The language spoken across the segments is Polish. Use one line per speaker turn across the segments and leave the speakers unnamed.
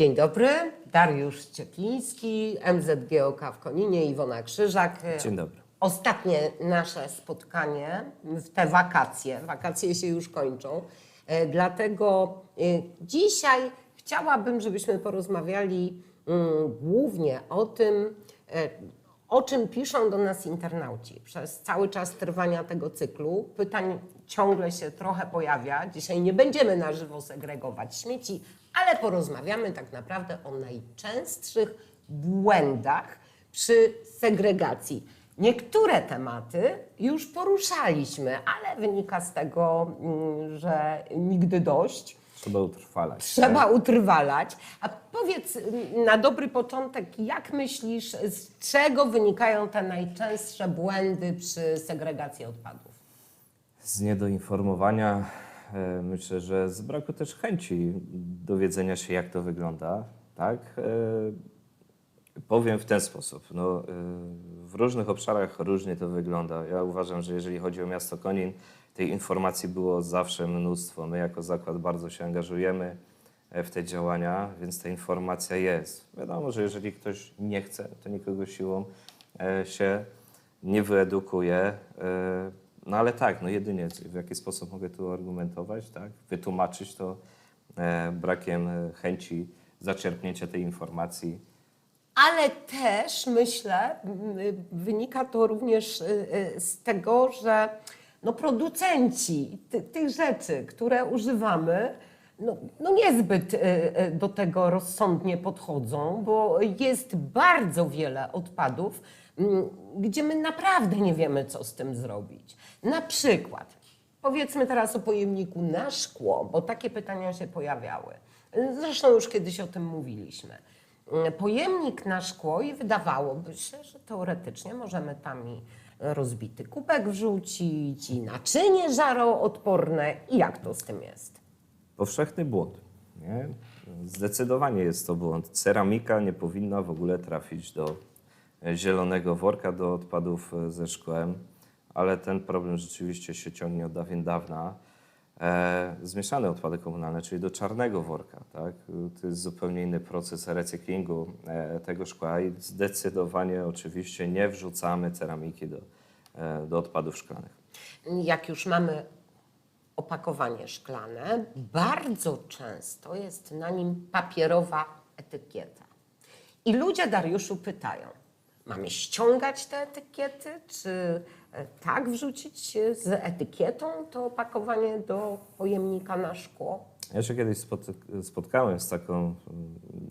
Dzień dobry, Dariusz Ciepliński, MZGOK w Koninie, Iwona Krzyżak.
Dzień dobry.
Ostatnie nasze spotkanie w te wakacje. Wakacje się już kończą. E, Dlatego e, dzisiaj chciałabym, żebyśmy porozmawiali mm, głównie o tym, e, o czym piszą do nas internauci. Przez cały czas trwania tego cyklu pytań ciągle się trochę pojawia. Dzisiaj nie będziemy na żywo segregować śmieci, ale porozmawiamy tak naprawdę o najczęstszych błędach przy segregacji. Niektóre tematy już poruszaliśmy, ale wynika z tego, mm, że nigdy dość.
Trzeba utrwalać.
Trzeba utrwalać. A powiedz mm, na dobry początek, jak myślisz, z czego wynikają te najczęstsze błędy przy segregacji odpadów?
Z niedoinformowania, myślę, że z braku też chęci dowiedzenia się, jak to wygląda. Tak? E, Powiem w ten sposób. No, e, w różnych obszarach różnie to wygląda. Ja uważam, że jeżeli chodzi o miasto Konin, tej informacji było zawsze mnóstwo. My jako zakład bardzo się angażujemy e, w te działania, więc ta informacja jest. Wiadomo, że jeżeli ktoś nie chce, to nikogo siłą e, się nie wyedukuje. E, No ale tak, no jedynie w jaki sposób mogę tu argumentować, tak? wytłumaczyć to e, brakiem e, chęci zaczerpnięcia tej informacji.
Ale też myślę, wynika to również y, y, z tego, że no producenci ty, tych rzeczy, które używamy, no, no niezbyt do tego rozsądnie podchodzą, bo jest bardzo wiele odpadów, gdzie my naprawdę nie wiemy, co z tym zrobić. Na przykład, powiedzmy teraz o pojemniku na szkło, bo takie pytania się pojawiały. Zresztą już kiedyś o tym mówiliśmy pojemnik na szkło i wydawałoby się, że teoretycznie możemy tam i rozbity kubek wrzucić, i naczynie żaroodporne. I jak to z tym jest?
Powszechny błąd. Nie? Zdecydowanie jest to błąd. Ceramika nie powinna w ogóle trafić do zielonego worka do odpadów e, ze szkłem, ale ten problem rzeczywiście się ciągnie od dawien dawna. E, zmieszane odpady komunalne, czyli do czarnego worka. Tak? To jest zupełnie inny proces recyklingu e, tego szkła i zdecydowanie oczywiście nie wrzucamy ceramiki do, e, do odpadów szklanych.
Jak już mamy opakowanie szklane, bardzo często jest na nim papierowa etykieta. I ludzie, Dariuszu, pytają, mamy ściągać te etykiety, czy e, tak wrzucić z etykietą to opakowanie do pojemnika na szkło?
Ja się kiedyś spotkałem z taką mm,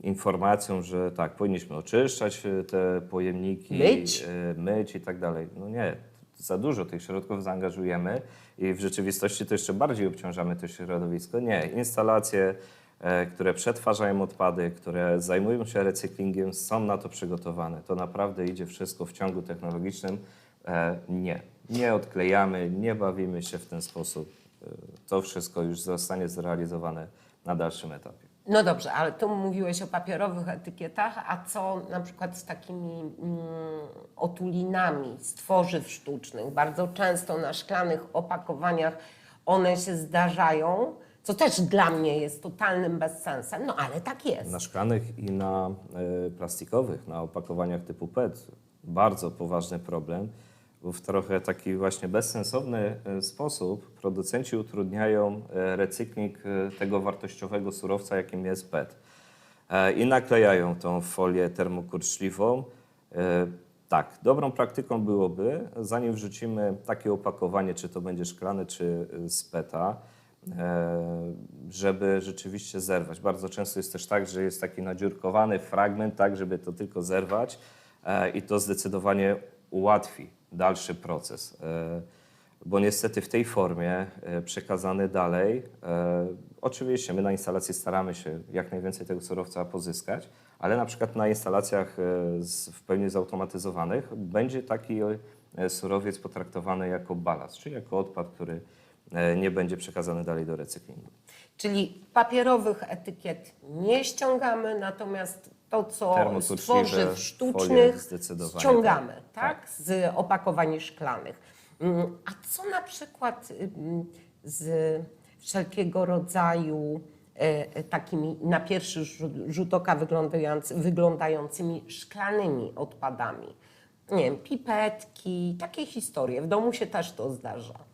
informacją, że tak, powinniśmy oczyszczać e, te pojemniki,
Myć?
e, myć i tak dalej. No nie, za dużo tych środków zaangażujemy i w rzeczywistości to jeszcze bardziej obciążamy to środowisko. Nie, instalacje, które przetwarzają odpady, które zajmują się recyklingiem, są na to przygotowane. To naprawdę idzie wszystko w ciągu technologicznym. E, Nie, nie odklejamy, nie bawimy się w ten sposób. E, To wszystko już zostanie zrealizowane na dalszym etapie.
No dobrze, ale tu mówiłeś o papierowych etykietach, a co na przykład z takimi mm, otulinami z tworzyw sztucznych? Bardzo często na szklanych opakowaniach one się zdarzają, co też dla mnie jest totalnym bezsensem, no ale tak jest.
Na szklanych i na e, plastikowych, na opakowaniach typu PET bardzo poważny problem, bo w trochę taki właśnie bezsensowny e, sposób producenci utrudniają e, recykling tego wartościowego surowca, jakim jest PET. I naklejają tą folię termokurczliwą. Tak, dobrą praktyką byłoby, zanim wrzucimy takie opakowanie, czy to będzie szklane, czy z PETA, żeby rzeczywiście zerwać. Bardzo często jest też tak, że jest taki nadziurkowany fragment, tak, żeby to tylko zerwać e, i to zdecydowanie ułatwi dalszy proces. E, Bo niestety w tej formie e, przekazany dalej, e, oczywiście my na instalacji staramy się jak najwięcej tego surowca pozyskać, ale na przykład na instalacjach e, w pełni zautomatyzowanych będzie taki e, surowiec potraktowany jako balast, czyli jako odpad, który e, nie będzie przekazany dalej do recyklingu.
Czyli papierowych etykiet nie ściągamy, natomiast to, co z tworzyw sztucznych
zdecydowanie
ściągamy,
tak.
tak? Z opakowań szklanych. Mm, A co na przykład ym, z wszelkiego rodzaju e, takimi na pierwszy rzut, rzut oka wyglądający, wyglądającymi szklanymi odpadami. Nie wiem, pipetki, takie historie. W domu się też to zdarza.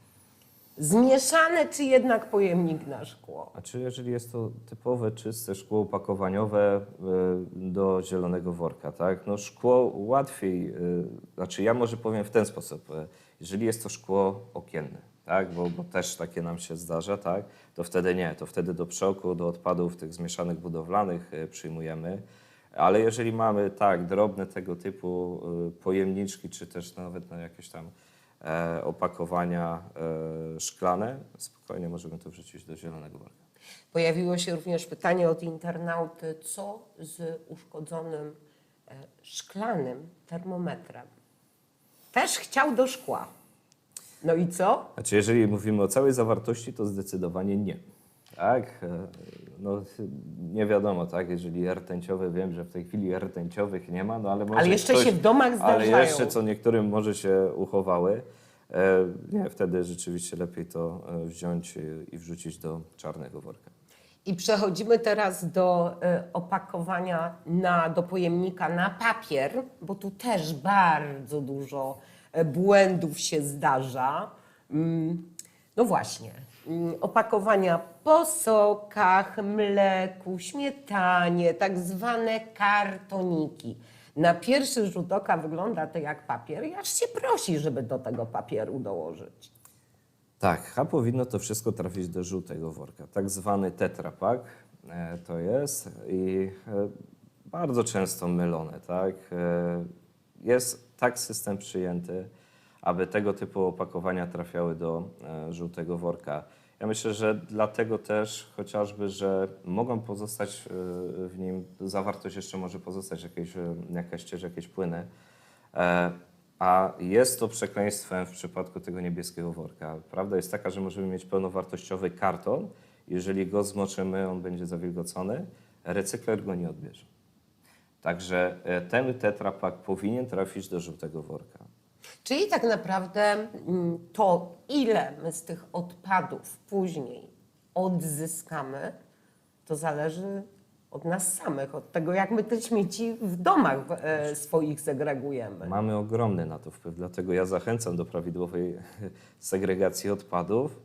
Zmieszane czy jednak pojemnik na szkło?
A czy jeżeli jest to typowe, czyste szkło opakowaniowe y, do zielonego worka, tak? No szkło łatwiej, y, znaczy ja może powiem w ten sposób, y, jeżeli jest to szkło okienne, tak? Bo, bo też takie nam się zdarza, tak? To wtedy nie, to wtedy do przołku, do odpadów tych zmieszanych budowlanych przyjmujemy. Ale jeżeli mamy tak drobne tego typu pojemniczki, czy też nawet no, jakieś tam opakowania e, szklane, spokojnie możemy to wrzucić do zielonego worka.
Pojawiło się również pytanie od internauty, co z uszkodzonym e, szklanym termometrem. Też chciał do szkła. No i co?
Znaczy, jeżeli mówimy o całej zawartości, to zdecydowanie nie. Tak, e, no nie wiadomo, tak, jeżeli rtęciowe, wiem, że w tej chwili rtęciowych nie ma, no ale może
Ale jeszcze
ktoś,
się w domach
Ale
zdarzają.
jeszcze co niektórym może się uchowały. E, Nie, wtedy rzeczywiście lepiej to e, wziąć i- wrzucić do czarnego worka.
I przechodzimy teraz do e, opakowania na, do pojemnika na papier, bo tu też bardzo dużo błędów się zdarza. Mm, No właśnie, opakowania po sokach, mleku, śmietanie, tak zwane kartoniki. Na pierwszy rzut oka wygląda to jak papier i aż się prosi, żeby do tego papieru dołożyć.
Tak, a powinno to wszystko trafić do żółtego worka. Tak zwany tetrapak e, to jest i e, bardzo często mylone, tak? E, Jest tak system przyjęty, aby tego typu opakowania trafiały do e, żółtego worka. Ja myślę, że dlatego też chociażby, że mogą pozostać e, w nim, zawartość jeszcze może pozostać jakieś, e, jakaś ścież, jakieś płyny, A jest to przekleństwem w przypadku tego niebieskiego worka. Prawda jest taka, że możemy mieć pełnowartościowy karton. Jeżeli go zmoczymy, on będzie zawilgocony, recykler go nie odbierze. Także ten tetrapak powinien trafić do żółtego worka.
Czyli tak naprawdę mm, to, ile my z tych odpadów później odzyskamy, to zależy od nas samych, od tego, jak my te śmieci w domach e, swoich segregujemy.
Mamy ogromny na to wpływ, dlatego ja zachęcam do prawidłowej segregacji odpadów.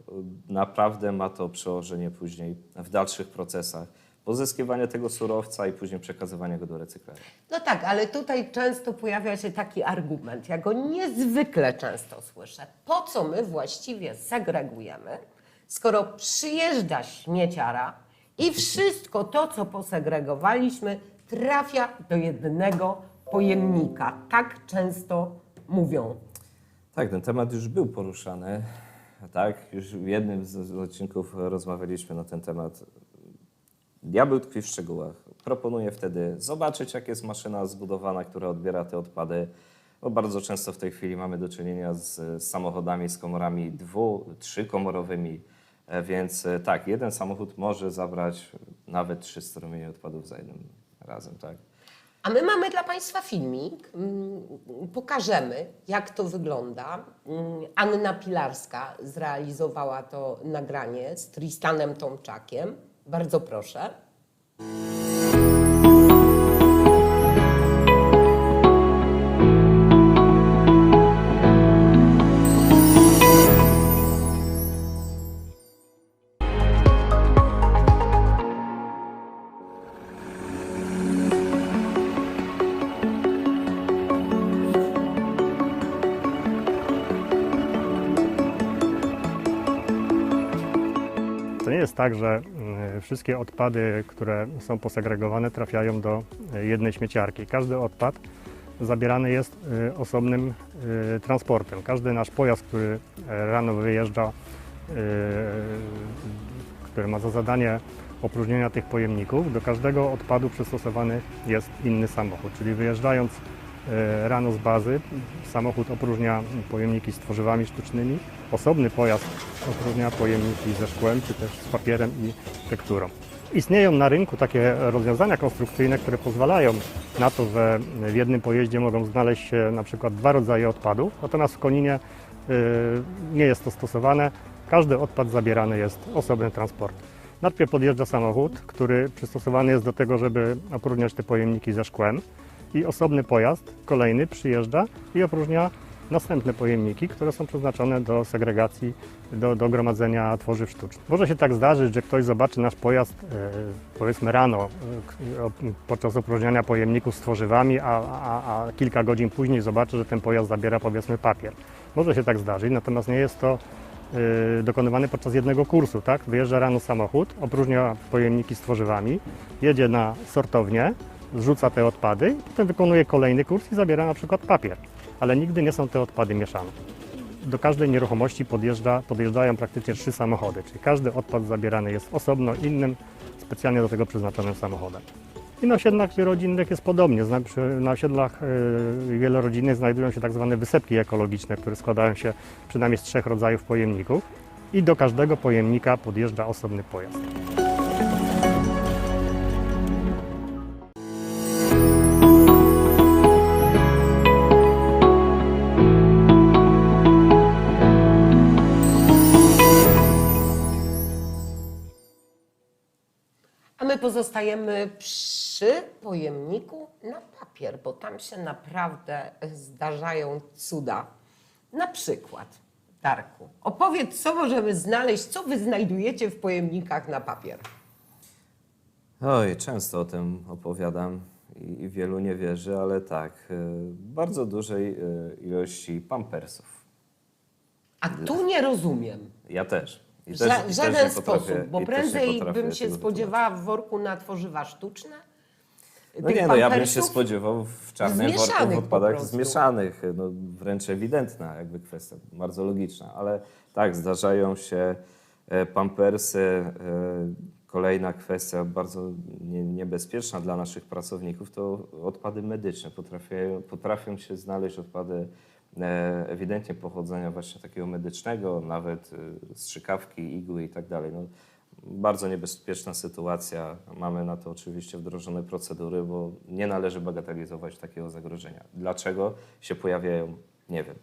Naprawdę ma to przełożenie później w dalszych procesach pozyskiwania tego surowca i później przekazywania go do recyklera.
No tak, ale tutaj często pojawia się taki argument, ja go niezwykle często słyszę. Po co my właściwie segregujemy, skoro przyjeżdża śmieciara i wszystko to, co posegregowaliśmy, trafia do jednego pojemnika. Tak często mówią.
Tak, ten temat już był poruszany. Tak, już w jednym z odcinków rozmawialiśmy na ten temat. Diabeł tkwi w szczegółach. Proponuję wtedy zobaczyć, jak jest maszyna zbudowana, która odbiera te odpady. Bo bardzo często w tej chwili mamy do czynienia z, samochodami z komorami dwu, trzykomorowymi. E, Więc e, tak, jeden samochód może zabrać nawet trzy strumienie odpadów za jednym razem, tak?
A my mamy dla Państwa filmik. Mm, Pokażemy, jak to wygląda. Mm, Anna Pilarska zrealizowała to nagranie z Tristanem Tomczakiem. Bardzo proszę.
To nie jest tak, że wszystkie odpady, które są posegregowane, trafiają do y, jednej śmieciarki. Każdy odpad zabierany jest y, osobnym y, transportem. Każdy nasz pojazd, który e, rano wyjeżdża, który ma za zadanie opróżnienia tych pojemników, do każdego odpadu przystosowany jest inny samochód. Czyli wyjeżdżając e, rano z bazy, samochód opróżnia pojemniki z tworzywami sztucznymi, osobny pojazd opróżnia pojemniki ze szkłem, czy też z papierem i tekturą. Istnieją na rynku takie rozwiązania konstrukcyjne, które pozwalają na to, że w jednym pojeździe mogą znaleźć się na przykład dwa rodzaje odpadów, natomiast w Koninie y, nie jest to stosowane. Każdy odpad zabierany jest osobnym transportem. Najpierw podjeżdża samochód, który przystosowany jest do tego, żeby opróżniać te pojemniki ze szkłem i osobny pojazd, kolejny, przyjeżdża i opróżnia następne pojemniki, które są przeznaczone do segregacji, do, do gromadzenia tworzyw sztucznych. Może się tak zdarzyć, że ktoś zobaczy nasz pojazd e, powiedzmy rano e, podczas opróżniania pojemników z tworzywami, a, a, a kilka godzin później zobaczy, że ten pojazd zabiera powiedzmy papier. Może się tak zdarzyć, natomiast nie jest to y, dokonywany podczas jednego kursu, tak? Wyjeżdża rano samochód, opróżnia pojemniki z tworzywami, jedzie na sortownię, zrzuca te odpady, potem wykonuje kolejny kurs i zabiera na przykład papier. Ale nigdy nie są te odpady mieszane. Do każdej nieruchomości podjeżdża, podjeżdżają praktycznie trzy samochody, czyli każdy odpad zabierany jest osobno innym, specjalnie do tego przeznaczonym samochodem. I na osiedlach rodzinnych jest podobnie. Na osiedlach y, wielorodzinnych znajdują się tak zwane wysepki ekologiczne, które składają się przynajmniej z trzech rodzajów pojemników i do każdego pojemnika podjeżdża osobny pojazd.
A my pozostajemy przy pojemniku na papier, bo tam się naprawdę zdarzają cuda. Na przykład, Darku, opowiedz, co możemy znaleźć, co wy znajdujecie w pojemnikach na papier.
Oj, często o tym opowiadam i, i wielu nie wierzy, ale tak, y, bardzo dużej y, ilości pampersów.
A tu nie rozumiem.
Ja też. I też,
ża-
i
żaden
potrafię-
sposób, bo prędzej bym się spodziewała w worku na tworzywa sztuczne.
No nie, no ja bym się spodziewał w czarnym worku w odpadach zmieszanych, no wręcz ewidentna jakby kwestia, bardzo logiczna, ale tak, zdarzają się e, pampersy, e, kolejna kwestia bardzo nie, niebezpieczna dla naszych pracowników to odpady medyczne, potrafią, potrafią się znaleźć odpady e, ewidentnie pochodzenia właśnie takiego medycznego, nawet e, strzykawki, igły i tak dalej. No, bardzo niebezpieczna sytuacja. Mamy na to oczywiście wdrożone procedury, bo nie należy bagatelizować takiego zagrożenia. Dlaczego się pojawiają? Nie wiem.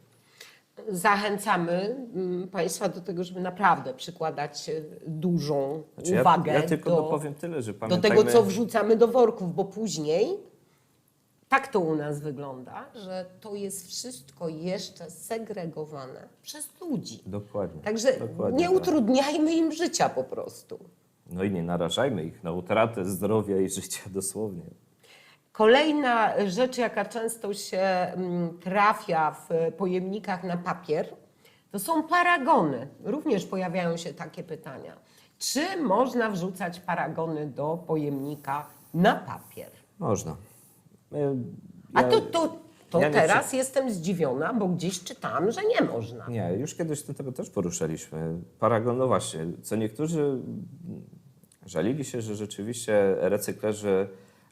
Zachęcamy mm, Państwa do tego, żeby naprawdę przykładać e, dużą
Znaczy ja,
uwagę
ja tylko
do,
dopowiem tyle, że
do tego, co wrzucamy do worków, bo później tak to u nas wygląda, że to jest wszystko jeszcze segregowane przez ludzi.
Dokładnie.
Także
dokładnie
nie
tak.
utrudniajmy im życia po prostu.
No i nie narażajmy ich na utratę zdrowia i życia dosłownie.
Kolejna rzecz, jaka często się mm, trafia w pojemnikach na papier, to są paragony. Również pojawiają się takie pytania. Czy można wrzucać paragony do pojemnika na papier?
Można. E,
A
ja-
to, to, to
ja nie
teraz jestem zdziwiona, bo gdzieś czytałam, że nie można.
Nie, już kiedyś do tego też poruszaliśmy. Paragon, no właśnie, co niektórzy żalili się, że rzeczywiście recyklerzy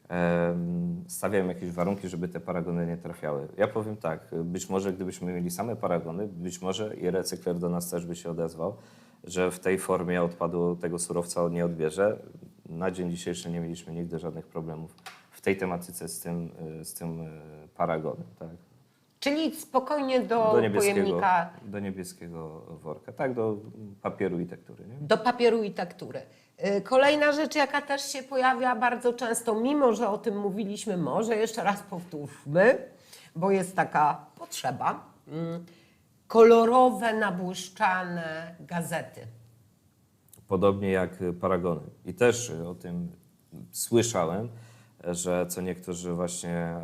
em, stawiają jakieś warunki, żeby te paragony nie trafiały. Ja powiem tak, być może gdybyśmy mieli same paragony, być może i recykler do nas też by się odezwał, że w tej formie odpadu tego surowca nie odbierze. Na dzień dzisiejszy nie mieliśmy nigdy żadnych problemów tej tematyce z tym, y, z tym y, paragonem. Tak?
Czyli spokojnie do,
do
pojemnika,
do niebieskiego worka, tak, do papieru i tektury. Nie?
do papieru i tektury. Y, Kolejna rzecz, jaka też się pojawia bardzo często, mimo że o tym mówiliśmy, może jeszcze raz powtórzmy, bo jest taka potrzeba. Mm, Kolorowe, nabłyszczane gazety.
Podobnie jak paragony. I też o tym słyszałem, że co niektórzy właśnie e,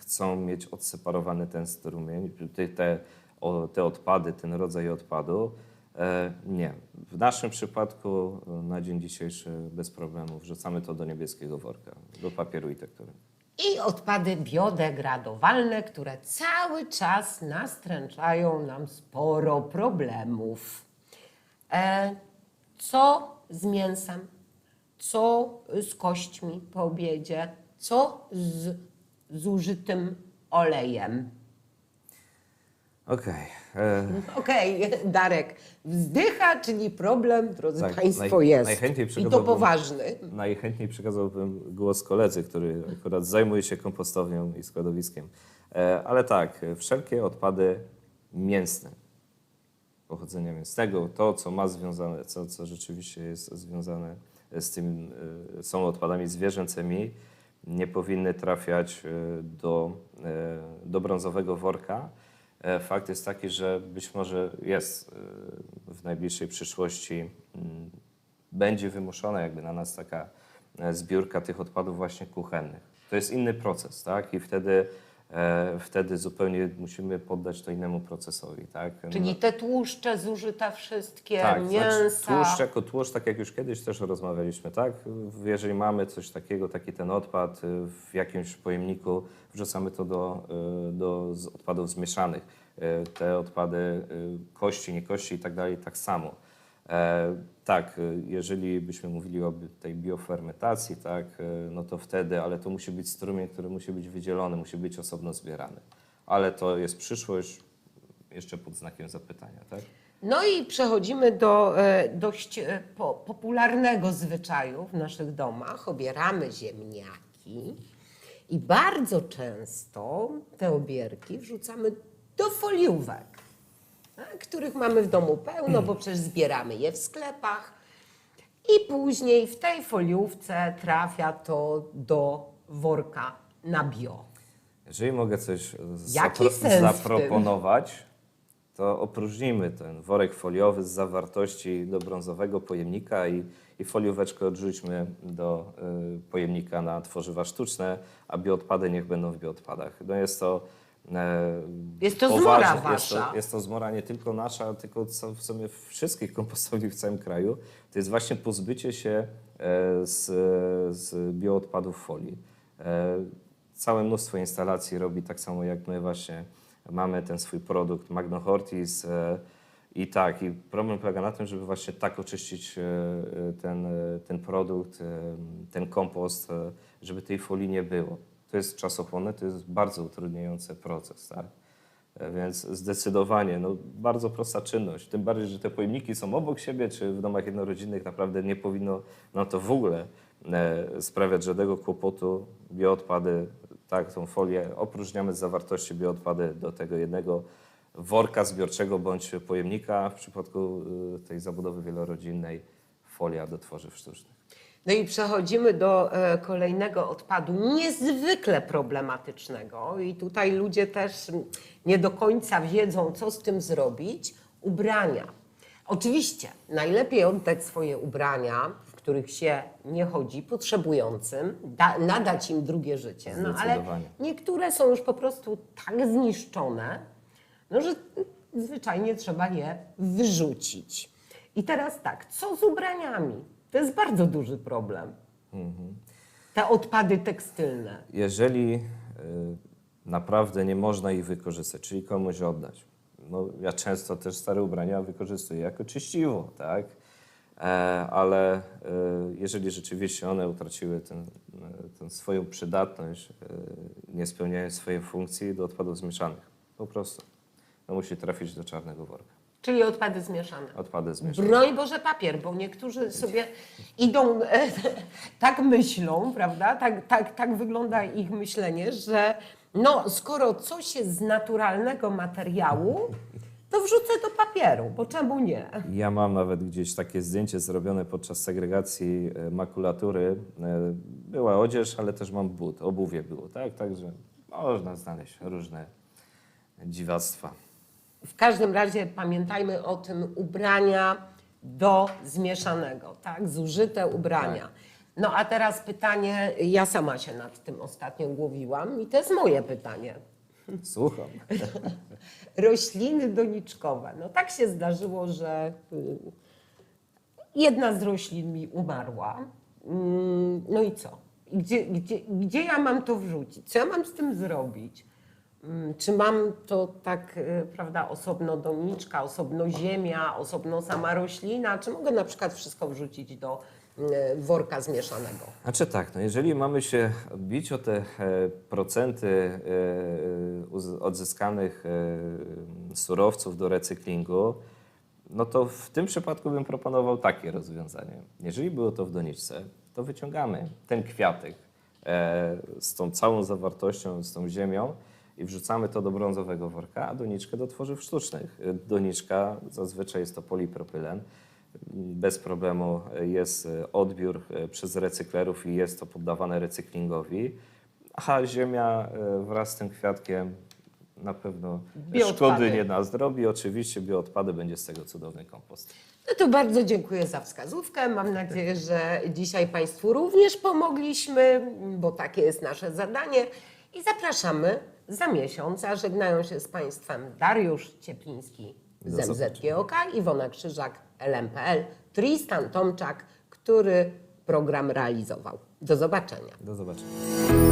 chcą mieć odseparowany ten strumień, te, te, odpady, ten rodzaj odpadu. E, Nie. W naszym przypadku e, na dzień dzisiejszy bez problemu wrzucamy to do niebieskiego worka, do papieru i tektury.
I odpady biodegradowalne, które cały czas nastręczają nam sporo problemów. E, co z mięsem? Co z kośćmi po obiedzie? Co z zużytym olejem?
Okej. e,
Okej, Darek, wzdycha, czyli problem, drodzy
Tak,
Państwo,
naj-
jest.
najchętniej
I to poważny.
Najchętniej przekazałbym głos koledzy, który akurat zajmuje się kompostownią i składowiskiem. E, Ale tak, wszelkie odpady mięsne, pochodzenia mięsnego, to co ma związane, co, co rzeczywiście jest związane z tym, e, są odpadami zwierzęcymi, nie powinny trafiać e, do, e, do brązowego worka. Fakt jest taki, że być może jest w najbliższej przyszłości, będzie wymuszona jakby na nas taka zbiórka tych odpadów właśnie kuchennych. To jest inny proces, tak? I wtedy, wtedy zupełnie musimy poddać to innemu procesowi, tak?
Czyli te tłuszcze zużyte wszystkie,
tak,
mięsa.
Znaczy, tłuszcz jako tłuszcz, tak jak już kiedyś też rozmawialiśmy, tak? Jeżeli mamy coś takiego, taki ten odpad y, w jakimś pojemniku, wrzucamy to do, y, do odpadów zmieszanych. Y, Te odpady, kości, nie kości i tak dalej, tak samo. E, tak, y, jeżeli byśmy mówili o tej biofermentacji, tak, y, no to wtedy, ale to musi być strumień, który musi być wydzielony, musi być osobno zbierany. Ale to jest przyszłość, jeszcze pod znakiem zapytania, tak?
No i przechodzimy do e, dość e, po, popularnego zwyczaju w naszych domach. Obieramy ziemniaki i bardzo często te obierki wrzucamy do foliówek, których mamy w domu pełno, bo przecież zbieramy je w sklepach. I później w tej foliówce trafia to do worka na bio.
Jeżeli mogę coś zapro- zaproponować, to opróżnijmy ten worek foliowy z zawartości do brązowego pojemnika i, i folióweczkę odrzućmy do y, pojemnika na tworzywa sztuczne, a bioodpady niech będą w bioodpadach. No jest to
Jest to
poważne-
zmora
jest to,
wasza.
jest to zmora nie tylko nasza, tylko w sumie wszystkich kompostowni w całym kraju. To jest właśnie pozbycie się e, z, z bioodpadów folii. E, Całe mnóstwo instalacji robi tak samo jak my właśnie mamy ten swój produkt Magno Hortis e, i tak, i problem polega na tym, żeby właśnie tak oczyścić e, e, ten, e, ten produkt, e, ten kompost, e, żeby tej folii nie było. To jest czasochłonne, to jest bardzo utrudniający proces, tak? E, Więc zdecydowanie, no, bardzo prosta czynność. Tym bardziej, że te pojemniki są obok siebie, czy w domach jednorodzinnych naprawdę nie powinno nam to w ogóle e, sprawiać żadnego kłopotu. Bioodpady, tak, tą folię opróżniamy z zawartości bioodpady do tego jednego worka zbiorczego bądź pojemnika. W przypadku e, tej zabudowy wielorodzinnej folia do tworzyw sztucznych.
No i przechodzimy do e, kolejnego odpadu, niezwykle problematycznego. I tutaj ludzie też nie do końca wiedzą, co z tym zrobić. Ubrania. Oczywiście najlepiej oddać swoje ubrania, w których się nie chodzi, potrzebującym, da, nadać im drugie życie. No ale niektóre są już po prostu tak zniszczone, no, że zwyczajnie trzeba je wyrzucić. I teraz tak, co z ubraniami? To jest bardzo duży problem. Te odpady tekstylne.
Jeżeli y, naprawdę nie można ich wykorzystać, czyli komuś oddać. No, ja często też stare ubrania wykorzystuję jako czyściwo, tak? E, ale y, jeżeli rzeczywiście one utraciły ten, y, tę swoją przydatność, y, nie spełniają swojej funkcji do odpadów zmieszanych, po prostu. No, musi trafić do czarnego worka.
Czyli odpady zmieszane.
Odpady zmieszane.
Broń Boże papier, bo niektórzy sobie idą, tak myślą, prawda? Tak, tak, tak wygląda ich myślenie, że no, skoro coś jest z naturalnego materiału, to wrzucę do papieru, bo czemu nie?
Ja mam nawet gdzieś takie zdjęcie zrobione podczas segregacji e, makulatury. E, Była odzież, ale też mam but, obuwie było, tak? Także można znaleźć różne dziwactwa.
W każdym razie pamiętajmy o tym ubrania do zmieszanego, tak? Zużyte ubrania. No a teraz pytanie, ja sama się nad tym ostatnio głowiłam i to jest moje pytanie.
Słucham.
Rośliny doniczkowe. No tak się zdarzyło, że y, jedna z roślin mi umarła. Mm, No i co? Gdzie, gdzie, gdzie ja mam to wrzucić? Co ja mam z tym zrobić? Mm, Czy mam to tak, y, prawda, osobno doniczka, osobno ziemia, osobno sama roślina? Czy mogę na przykład wszystko wrzucić do y, worka zmieszanego?
Znaczy tak, no jeżeli mamy się bić o te e, procenty e, odzyskanych e, surowców do recyklingu, no to w tym przypadku bym proponował takie rozwiązanie. Jeżeli było to w doniczce, to wyciągamy ten kwiatek z tą całą zawartością, z tą ziemią i wrzucamy to do brązowego worka, a doniczkę do tworzyw sztucznych. E, Doniczka zazwyczaj jest to polipropylen. bez problemu jest e, odbiór e, przez recyklerów i jest to poddawane recyklingowi, a ziemia wraz z tym kwiatkiem na pewno
Bioodpady.
szkody nie nazdrobi. Oczywiście bioodpady będzie z tego cudowny kompost.
No to bardzo dziękuję za wskazówkę. Mam nadzieję, że dzisiaj Państwu również pomogliśmy, bo takie jest nasze zadanie. I zapraszamy za miesiąc, a żegnają się z Państwem Dariusz Ciepliński z
Do.
MZGOK, Iwona Krzyżak, LMPL, Tristan Tomczak, który program realizował. Do zobaczenia.
Do zobaczenia.